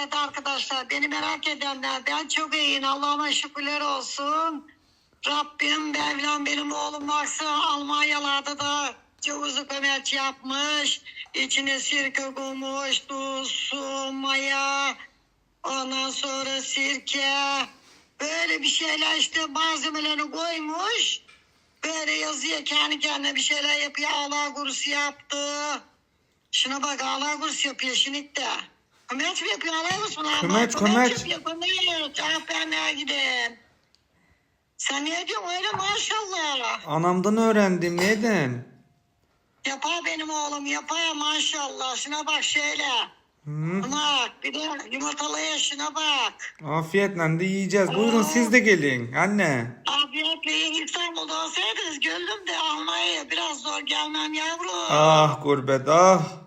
Evet arkadaşlar beni merak edenler ben çok iyiyim Allah'ıma şükürler olsun. Rabbim Mevlam benim oğlum varsa Almanyalarda da cevizi kömeç yapmış. İçine sirke koymuş, tuz, su, maya, ondan sonra sirke. Böyle bir şeyler işte malzemelerini koymuş. Böyle yazıyor kendi kendine bir şeyler yapıyor. Allah kurusu yaptı. Şuna bak Allah kurusu yapıyor şimdi de. Kömeç mi yapıyor Allah kurusu? mu? Kömeç, kömeç. yapıyor kömeç. Ah ben ne gideyim. Sen ne diyorsun öyle maşallah. Anamdan öğrendim neden? Yapar benim oğlum yapar maşallah. Şuna bak şöyle. Hı. Bak bir de yumurtalıya şuna bak. Afiyetle de yiyeceğiz. Buyurun siz de gelin anne. Afiyetle yiyin İstanbul'da olsaydınız gönlüm de Almanya'ya biraz zor gelmem yavrum. Ah gurbet ah.